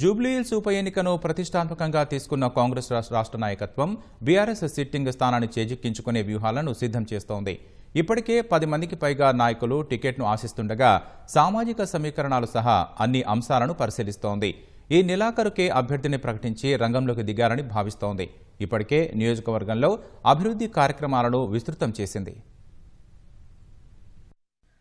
జూబ్లీహిల్స్ ఉప ఎన్నికను ప్రతిష్టాత్మకంగా తీసుకున్న కాంగ్రెస్ రాష్ట్ర నాయకత్వం బీఆర్ఎస్ సిట్టింగ్ స్థానాన్ని చేజిక్కించుకునే వ్యూహాలను సిద్ధం చేస్తోంది. ఇప్పటికే పది మందికి పైగా నాయకులు టికెట్ను ఆశిస్తుండగా సామాజిక సమీకరణాలు సహా అన్ని అంశాలను పరిశీలిస్తోంది. ఈ నెలాఖరుకే అభ్యర్థిని ప్రకటించి రంగంలోకి దిగారని భావిస్తోంది. ఇప్పటికే నియోజకవర్గంలో అభివృద్ధి కార్యక్రమాలను విస్తృతం చేసింది.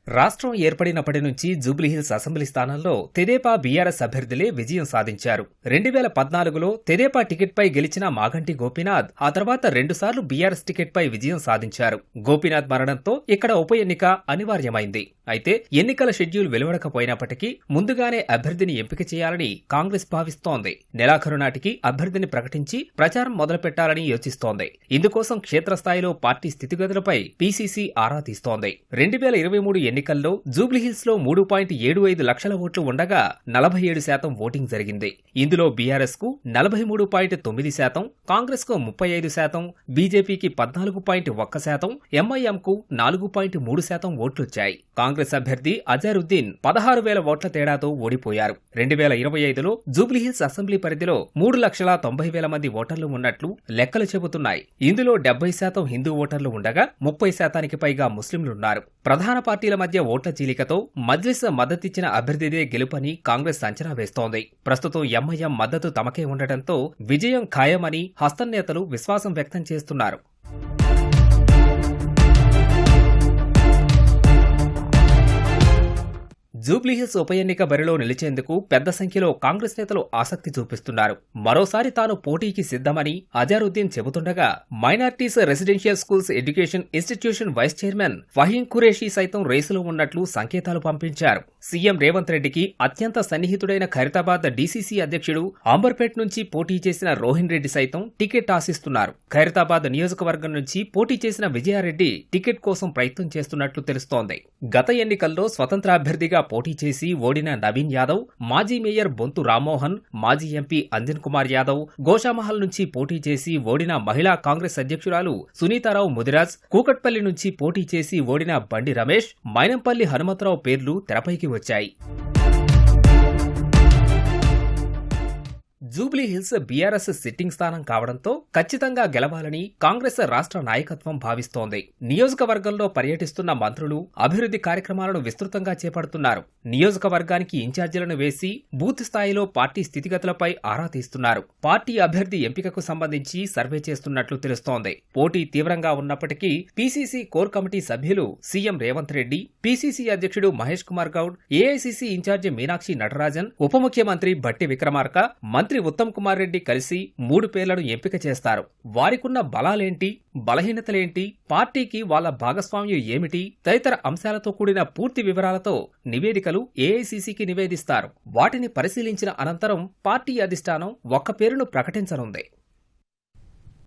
రాష్ట్రం ఏర్పడినప్పటి నుంచి జూబ్లీహిల్స్ అసెంబ్లీ స్థానంలో తెదేపా బీఆర్ఎస్ అభ్యర్థులే విజయం సాధించారు. రెండు వేల పద్నాలుగులో తెదేపా టికెట్పై గెలిచిన మాగంటి గోపీనాథ్ ఆ తర్వాత రెండుసార్లు బీఆర్ఎస్ టికెట్పై విజయం సాధించారు. గోపీనాథ్ మరణంతో ఇక్కడ ఉప ఎన్నిక అనివార్యమైంది. అయితే ఎన్నికల షెడ్యూల్ వెలువడకపోయినప్పటికీ ముందుగానే అభ్యర్థిని ఎంపిక చేయాలని కాంగ్రెస్ భావిస్తోంది. నెలాఖరు నాటికి అభ్యర్థిని ప్రకటించి ప్రచారం మొదలుపెట్టాలని యోచిస్తోంది. ఇందుకోసం క్షేత్రస్థాయిలో పార్టీ స్థితిగతులపై పీసీసీ ఆరా తీస్తోంది. రెండు వేల ఇరవై మూడు ఎన్నికల్లో జూబ్లీహిల్స్లో మూడు పాయింట్ ఏడు ఐదు లక్షల ఓట్లు ఉండగా నలభై ఏడు శాతం ఓటింగ్ జరిగింది. ఇందులో బీఆర్ఎస్కు నలభై మూడు పాయింట్ తొమ్మిది శాతం కాంగ్రెస్కు ముప్పై ఐదు శాతం బీజేపీకి పద్నాలుగు పాయింట్ ఒక్క శాతం ఎంఐఎం కు నాలుగు పాయింట్ మూడు శాతం ఓట్లొచ్చాయి. కాంగ్రెస్ అభ్యర్థి అజారుద్దీన్ పదహారు వేల ఓట్ల తేడాతో ఓడిపోయారు. రెండు వేల ఇరవై ఐదులో జూబ్లీహిల్స్ అసెంబ్లీ పరిధిలో మూడు లక్షల తొంభై వేల మంది ఓటర్లు ఉన్నట్లు లెక్కలు చెబుతున్నాయి. ఇందులో డెబ్బై శాతం హిందూ ఓటర్లు ఉండగా ముప్పై శాతానికి పైగా ముస్లింలున్నారు ప్రధాన పార్టీల మధ్య ఓట్ల చీలికతో మజ్లిస్ మద్దతిచ్చిన అభ్యర్థిదే గెలుపని కాంగ్రెస్ అంచనా వేస్తోంది. ప్రస్తుతం ఎంఐఎం మద్దతు తమకే ఉండటంతో విజయం ఖాయమని హస్తం నేతలు విశ్వాసం వ్యక్తం చేస్తున్నారు. జూబ్లీహిల్స్ ఉప ఎన్నిక బరిలో నిలిచేందుకు పెద్ద సంఖ్యలో కాంగ్రెస్ నేతలు ఆసక్తి చూపిస్తున్నారు. మరోసారి తాను పోటీకి సిద్ధమని Azharuddin చెబుతుండగా minorities residential schools education institution vice chairman Faheem Qureshi సైతం రేసులో ఉన్నట్లు సంకేతాలు పంపించారు. సీఎం రేవంత్ రెడ్డికి అత్యంత సన్నిహితుడైన ఖైరతాబాద్ డీసీసీ అధ్యక్షుడు అంబర్పేట్ నుంచి పోటీ చేసిన రోహిన్ రెడ్డి సైతం టికెట్ ఆశిస్తున్నారు. ఖైరతాబాద్ నియోజకవర్గం నుంచి పోటీ చేసిన విజయారెడ్డి టికెట్ కోసం ప్రయత్నం చేస్తున్నట్లు తెలుస్తోంది. గత ఎన్నికల్లో స్వతంత్ర అభ్యర్థిగా పోటీ చేసి ఓడిన నవీన్ యాదవ్ మాజీ మేయర్ బొంతు రామ్మోహన్ మాజీ ఎంపీ అంజన్ కుమార్ యాదవ్ గోషామహల్ నుంచి పోటీ చేసి ఓడిన మహిళా కాంగ్రెస్ అధ్యక్షురాలు సునీతారావు ముదిరాజ్ కూకట్పల్లి నుంచి పోటీ చేసి ఓడిన బండి రమేష్ మైనంపల్లి హనుమంతరావు పేర్లు తెరపైకి వచ్చాయి. జూబ్లీ హిల్స్ బీఆర్ఎస్ సిట్టింగ్ స్థానం కావడంతో ఖచ్చితంగా గెలవాలని కాంగ్రెస్ రాష్ట్ర నాయకత్వం భావిస్తోంది. నియోజకవర్గంలో పర్యటిస్తున్న మంత్రులు అభివృద్ధి కార్యక్రమాలను విస్తృతంగా చేపడుతున్నారు. నియోజకవర్గానికి ఇన్ఛార్జీలను వేసి బూత్ స్థాయిలో పార్టీ స్థితిగతులపై ఆరా తీస్తున్నారు. పార్టీ అభ్యర్థి ఎంపికకు సంబంధించి సర్వే చేస్తున్నట్లు తెలుస్తోంది. పోటీ తీవ్రంగా ఉన్నప్పటికీ పీసీసీ కోర్ కమిటీ సభ్యులు సీఎం రేవంత్ రెడ్డి పీసీసీ అధ్యక్షుడు మహేష్ కుమార్ గౌడ్ ఏఐసీసీ ఇన్ఛార్జి మీనాక్షి నటరాజన్ ఉప ముఖ్యమంత్రి భట్టి విక్రమార్క మంత్రి ఉత్తమ్ కుమార్ రెడ్డి కలిసి మూడు పేర్లను ఎంపిక చేస్తారు. వారికున్న బలాలేంటి? బలహీనతలేంటి? పార్టీకి వాళ్ళ భాగస్వామ్యం ఏమిటి? తదితర అంశాలతో కూడిన పూర్తి వివరాలతో నివేదికలు ఏఐసీసీకి నివేదిస్తారు. వాటిని పరిశీలించిన అనంతరం పార్టీ అధిష్టానం ఒక్క పేరును ప్రకటించనుంది.